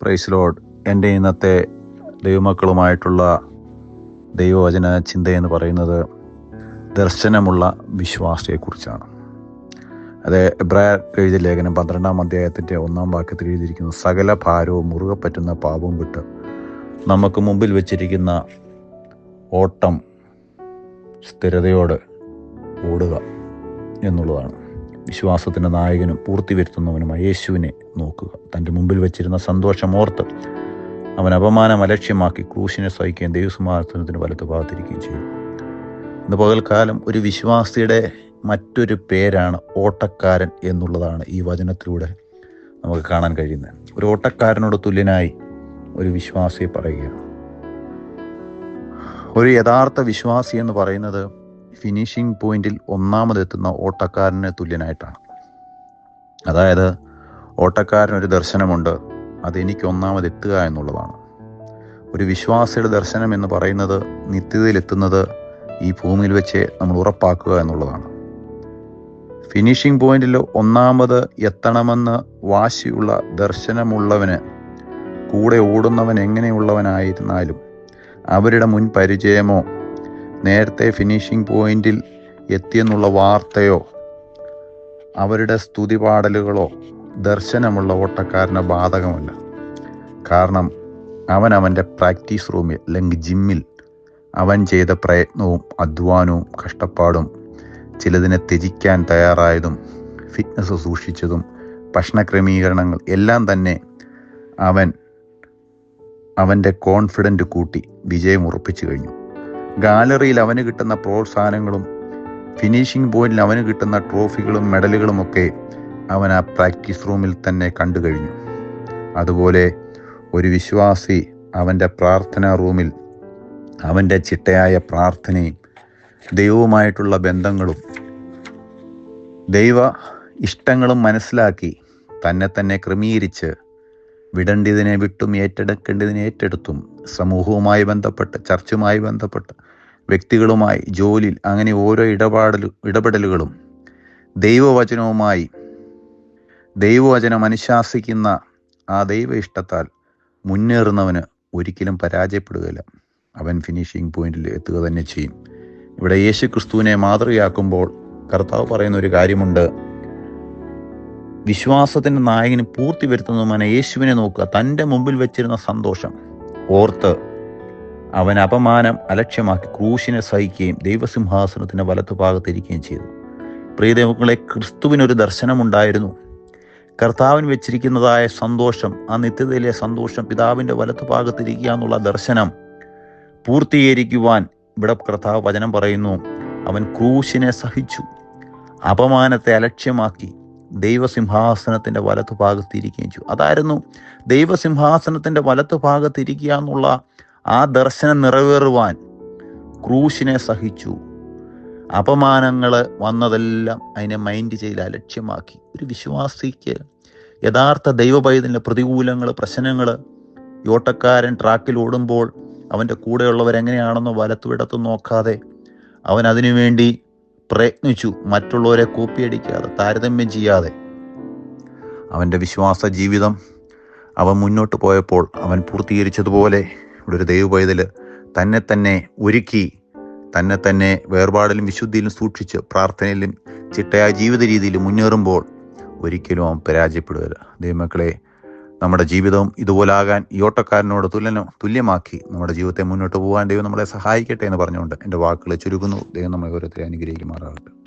Price load എന്റെ ഇന്നത്തെ ദൈവമക്കളുമായിട്ടുള്ള ദൈവവചന ചിന്ത എന്ന് പറയുന്നത് ദർശനമുള്ള വിശ്വാസത്തെക്കുറിച്ചാണ് അത് എബ്രായർ എഴുതിയ ലേഖനം പന്ത്രണ്ടാം അധ്യായത്തിന്റെ ഒന്നാം വാക്യത്തിൽ എഴുതിയിരിക്കുന്നു സകല ഭാരവും മുറുകെ പറ്റുന്ന പാപവും വിട്ട് നമുക്ക് മുമ്പിൽ വെച്ചിരിക്കുന്ന ഓട്ടം സ്ഥിരതയോടെ ഓടുക എന്നുള്ളതാണ്. വിശ്വാസത്തിന്റെ നായകനും പൂർത്തി വരുത്തുന്നവനുമായ യേശുവിനെ നോക്കുക. തന്റെ മുമ്പിൽ വെച്ചിരുന്ന സന്തോഷം ഓർത്ത് അവൻ അപമാനം അലക്ഷ്യമാക്കി ക്രൂശിനെ സഹിക്കുകയും ദൈവസമാധാനത്തിന് വലത്ത് ഭാഗത്തിരിക്കുകയും ചെയ്തു. ഇന്ന് പകൽക്കാലം ഒരു വിശ്വാസിയുടെ മറ്റൊരു പേരാണ് ഓട്ടക്കാരൻ എന്നുള്ളതാണ് ഈ വചനത്തിലൂടെ നമുക്ക് കാണാൻ കഴിയുന്നത്. ഒരു ഓട്ടക്കാരനോട് തുല്യനായി ഒരു വിശ്വാസിയെ പറയുകയാണ്. ഒരു യഥാർത്ഥ വിശ്വാസി എന്ന് പറയുന്നത് ഫിനിഷിംഗ് പോയിന്റിൽ ഒന്നാമതെത്തുന്ന ഓട്ടക്കാരന് തുല്യനായിട്ടാണ്. അതായത് ഓട്ടക്കാരൻ ഒരു ദർശനമുണ്ട് അതെനിക്ക് ഒന്നാമതെത്തുക എന്നുള്ളതാണ്. ഒരു വിശ്വാസിയുടെ ദർശനം എന്ന് പറയുന്നത് നിത്യതയിലെത്തുന്നത് ഈ ഭൂമിയിൽ വെച്ച് നമ്മൾ ഉറപ്പാക്കുക എന്നുള്ളതാണ്. ഫിനിഷിംഗ് പോയിന്റിൽ ഒന്നാമത് എത്തണമെന്ന് വാശിയുള്ള ദർശനമുള്ളവന് കൂടെ ഓടുന്നവൻ എങ്ങനെയുള്ളവനായിരുന്നാലും അവരുടെ മുൻ പരിചയമോ നേരത്തെ ഫിനിഷിംഗ് പോയിന്റിൽ എത്തിയെന്നുള്ള വാർത്തയോ അവരുടെ സ്തുതി പാടലുകളോ ദർശനമുള്ള ഓട്ടക്കാരന് ബാധകമല്ല. കാരണം അവൻ അവന്റെ പ്രാക്ടീസ് റൂമിൽ അല്ലെങ്കിൽ ജിമ്മിൽ അവൻ ചെയ്ത പ്രയത്നവും അധ്വാനവും കഷ്ടപ്പാടും ചിലതിനെ ത്യജിക്കാൻ തയ്യാറായതും ഫിറ്റ്നസ് സൂക്ഷിച്ചതും ഭക്ഷണ ക്രമീകരണങ്ങൾ എല്ലാം തന്നെ അവൻ അവന്റെ കോൺഫിഡന്റ് കൂട്ടി വിജയം ഉറപ്പിച്ചു കഴിഞ്ഞു. ഗാലറിയിൽ അവന് കിട്ടുന്ന പ്രോത്സാഹനങ്ങളും ഫിനിഷിംഗ് പോയിന്റിൽ അവന് കിട്ടുന്ന ട്രോഫികളും മെഡലുകളും ഒക്കെ അവൻ ആ പ്രാക്ടീസ് റൂമിൽ തന്നെ കണ്ടു കഴിഞ്ഞു. അതുപോലെ ഒരു വിശ്വാസി അവന്റെ പ്രാർത്ഥനാ റൂമിൽ അവന്റെ ചിട്ടയായ പ്രാർത്ഥനയും ദൈവവുമായിട്ടുള്ള ബന്ധങ്ങളും ദൈവ ഇഷ്ടങ്ങളും മനസ്സിലാക്കി തന്നെ തന്നെ ക്രമീകരിച്ച് വിടേണ്ടതിനെ വിട്ടും ഏറ്റെടുക്കേണ്ടതിനെ ഏറ്റെടുത്തും സമൂഹവുമായി ബന്ധപ്പെട്ട് ചർച്ചുമായി ബന്ധപ്പെട്ട് വ്യക്തികളുമായി ജോലിയിൽ അങ്ങനെ ഓരോ ഇടപാടലും ഇടപെടലുകളും ദൈവവചനവുമായി ദൈവവചനം അനുശാസിക്കുന്ന ആ ദൈവ ഇഷ്ടത്താൽ മുന്നേറുന്നവന് ഒരിക്കലും പരാജയപ്പെടുകയില്ല. അവൻ ഫിനിഷിംഗ് പോയിന്റിൽ എത്തുക തന്നെ ചെയ്യും. ഇവിടെ യേശു ക്രിസ്തുവിനെ മാതൃകയാക്കുമ്പോൾ കർത്താവ് പറയുന്ന ഒരു കാര്യമുണ്ട്. വിശ്വാസത്തിന്റെ നായകന് പൂർത്തി വരുത്തുന്നതുമാണ് യേശുവിനെ നോക്കുക. തന്റെ മുമ്പിൽ വെച്ചിരുന്ന സന്തോഷം. ഓർത്ത് അവൻ അപമാനം അലക്ഷ്യമാക്കി ക്രൂശിനെ സഹിക്കുകയും ദൈവസിംഹാസനത്തിന്റെ വലത്തുഭാഗത്തിരിക്കുകയും ചെയ്തു. പ്രിയദേവങ്ങളെ ക്രിസ്തുവിനൊരു ദർശനമുണ്ടായിരുന്നു. കർത്താവിന് വെച്ചിരിക്കുന്നതായ സന്തോഷം ആ നിത്യതയിലെ സന്തോഷം പിതാവിന്റെ വലത്തുഭാഗത്തിരിക്കുക എന്നുള്ള ദർശനം പൂർത്തീകരിക്കുവാൻ ഇവിടെ കർത്താവ് വചനം പറയുന്നു. അവൻ ക്രൂശിനെ സഹിച്ചു. അപമാനത്തെ അലക്ഷ്യമാക്കി ദൈവസിംഹാസനത്തിന്റെ വലത്തു ഭാഗത്തിരിക്കുകയും ചെയ്തു. അതായിരുന്നു ദൈവസിംഹാസനത്തിന്റെ വലത്തു ഭാഗത്തിരിക്കുക എന്നുള്ള ആ ദർശനം നിറവേറുവാൻ ക്രൂശിനെ സഹിച്ചു. അപമാനങ്ങൾ വന്നതെല്ലാം അതിനെ മൈൻഡ് ചെയ്ത് അലക്ഷ്യമാക്കി. ഒരു വിശ്വാസിക്ക് യഥാർത്ഥ ദൈവപൈതലിന്റെ പ്രതികൂലങ്ങൾ പ്രശ്നങ്ങൾ യോട്ടക്കാരൻ ട്രാക്കിൽ ഓടുമ്പോൾ അവന്റെ കൂടെയുള്ളവരെങ്ങനെയാണെന്നോ വലത്തുവിടത്തും നോക്കാതെ അവൻ അതിനുവേണ്ടി പ്രയത്നിച്ചു മറ്റുള്ളവരെ കോപ്പിയടിക്കാതെ താരതമ്യം ചെയ്യാതെ. അവന്റെ വിശ്വാസ ജീവിതം അവൻ മുന്നോട്ട് പോയപ്പോൾ അവൻ പൂർത്തീകരിച്ചതുപോലെ ഇവിടെ ഒരു ദൈവപൈതൽ തന്നെ തന്നെ ഒരുക്കി തന്നെ തന്നെ വേർപാടിലും വിശുദ്ധിയിലും സൂക്ഷിച്ച് പ്രാർത്ഥനയിലും ചിട്ടയായ ജീവിത രീതിയിൽ മുന്നേറുമ്പോൾ ഒരിക്കലും അവൻ പരാജയപ്പെടുകയില്ല ദൈവമക്കളെ നമ്മുടെ ജീവിതവും ഇതുപോലാകാൻ ഈ ഓട്ടക്കാരനോട് തുല്യനോ തുല്യമാക്കി നമ്മുടെ ജീവിതത്തെ മുന്നോട്ട് പോകാൻ ദൈവം നമ്മളെ സഹായിക്കട്ടെ എന്ന് പറഞ്ഞുകൊണ്ട് എന്റെ വാക്കുകൾ ചുരുക്കുന്നു. ദൈവം നമ്മളെ ഓരോരുത്തരെ അനുഗ്രഹിക്കുമാറാകട്ടെ.